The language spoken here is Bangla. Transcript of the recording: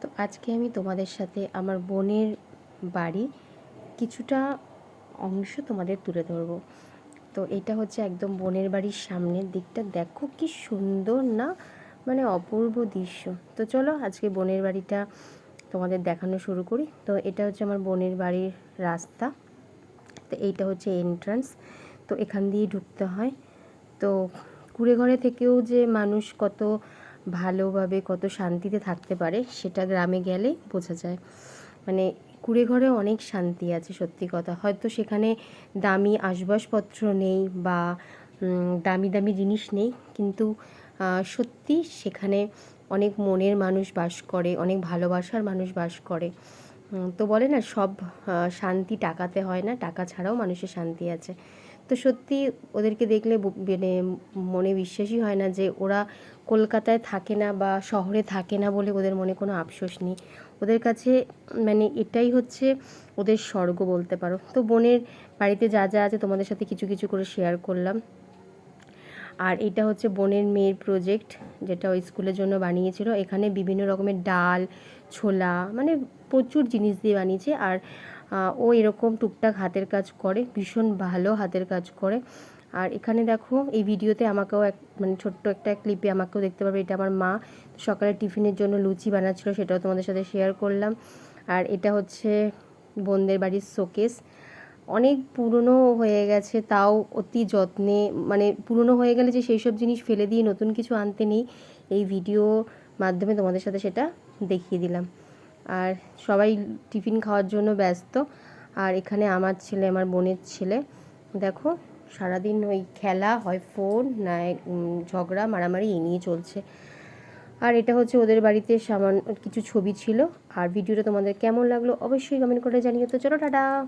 তো আজকে আমি তোমাদের সাথে আমার বোনের বাড়ি কিছুটা অংশ তোমাদের তুলে ধরবো। তো এটা হচ্ছে একদম বোনের বাড়ির সামনের দিকটা। দেখো কি সুন্দর না? মানে অপূর্ব দৃশ্য। তো চলো আজকে বোনের বাড়িটা তোমাদের দেখানো শুরু করি। তো এটা হচ্ছে আমার বোনের বাড়ির রাস্তা। তো এইটা হচ্ছে এন্ট্রান্স তো এখান দিয়ে ঢুকতে হয়। তো কুড়ে ঘরে থেকেও যে মানুষ কত ভালোভাবে কত শান্তিতে থাকতে পারে সেটা গ্রামে গেলে বোঝা যায়। মানে কুড়ে ঘরে অনেক শান্তি আছে, সত্যি কথা। হয়তো সেখানে দামি আসবাবপত্র নেই বা দামি দামি জিনিস নেই, কিন্তু সত্যি সেখানে অনেক মনের মানুষ বাস করে, অনেক ভালোবাসার মানুষ বাস করে। তো বলে না, সব শান্তি টাকাতে হয় না, টাকা ছাড়াও মানুষের শান্তি আছে। তো সত্যি ওদেরকে দেখলে মানে মনে বিশ্বাসই হয় না যে ওরা কলকাতায় থাকে না বা শহরে থাকে না বলে ওদের মনে কোনো আফসোস নেই। ওদের কাছে মানে এটাই হচ্ছে ওদের স্বর্গ বলতে পারো। তো বোনের বাড়িতে যা যা আছে তোমাদের সাথে কিছু কিছু করে শেয়ার করলাম। আর এটা হচ্ছে বোনের মেয়ের প্রজেক্ট যেটা ওই স্কুলের জন্য বানিয়েছিল। এখানে বিভিন্ন রকমের ডাল, ছোলা মানে প্রচুর জিনিস দিয়ে বানিয়েছে। আর ও এরকম টুকটাক হাতের কাজ করে, ভীষণ ভালো হাতের কাজ করে। আর এখানে দেখো, এই ভিডিওতে আমাকেও এক মানে ছোট্ট একটা ক্লিপে আমাকেও দেখতে পাবে, এটা আমার মা। সকালে টিফিনের জন্য লুচি বানাচ্ছিল, সেটাও তোমাদের সাথে শেয়ার করলাম। আর এটা হচ্ছে বোনদের বাড়ির শোকেস অনেক পুরনো হয়ে গেছে, তাও অতি যত্নে মানে পুরনো হয়ে গেলে যে সেই সব জিনিস ফেলে দিয়ে নতুন কিছু আনতে নেই, এই ভিডিও মাধ্যমে তোমাদের সাথে সেটা দেখিয়ে দিলাম। আর সবাই টিফিন খাওয়ার জন্য ব্যস্ত। আর এখানে আমার ছেলে, আমার বোনের ছেলে। দেখো, সারাদিন ওই খেলা হয় ফোন না ঝগড়া, মারামারি, এই নিয়ে চলছে। আর এটা হচ্ছে ওদের বাড়িতে সামান্য কিছু ছবি ছিল। আর ভিডিওটা তোমাদের কেমন লাগল অবশ্যই কমেন্ট করে জানিও। তো চলো, টাটা!